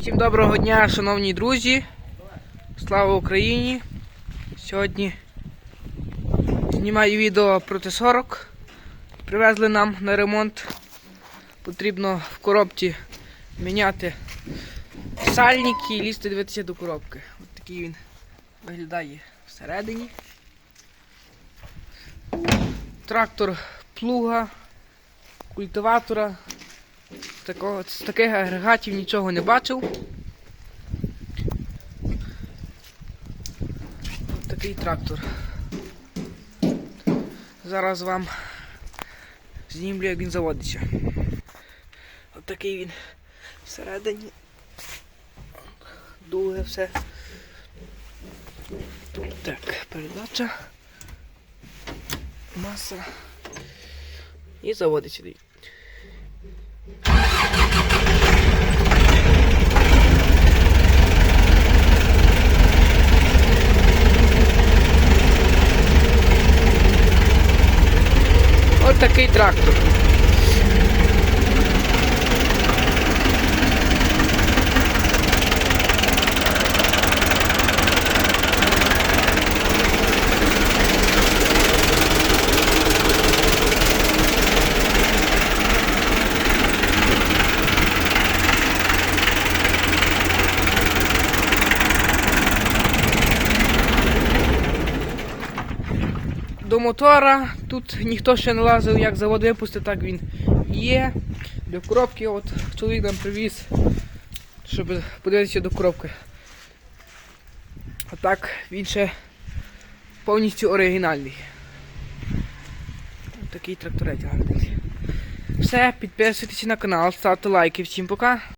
Всім доброго дня, шановні друзі. Слава Україні! Сьогодні знімаю відео про Т-40. Привезли нам на ремонт. Потрібно в коробці міняти сальники і лізти дивитися до коробки. Ось такий він виглядає всередині. Трактор плуга, культиватора. Такого, з таких агрегатів нічого не бачив. Ось такий трактор. Зараз вам знімлю, як він заводиться. Ось такий він всередині. Дуге все. Так, передача. Маса. І заводиться. Такий трактор. До мотора тут ніхто ще не лазив, як завод випустив, так він є. До коробки от чоловік нам привіз, щоб подивитися до коробки. А так він ще повністю оригінальний. Такий тракторець гарний. Все, підписуйтесь на канал, ставте лайки. Всім пока.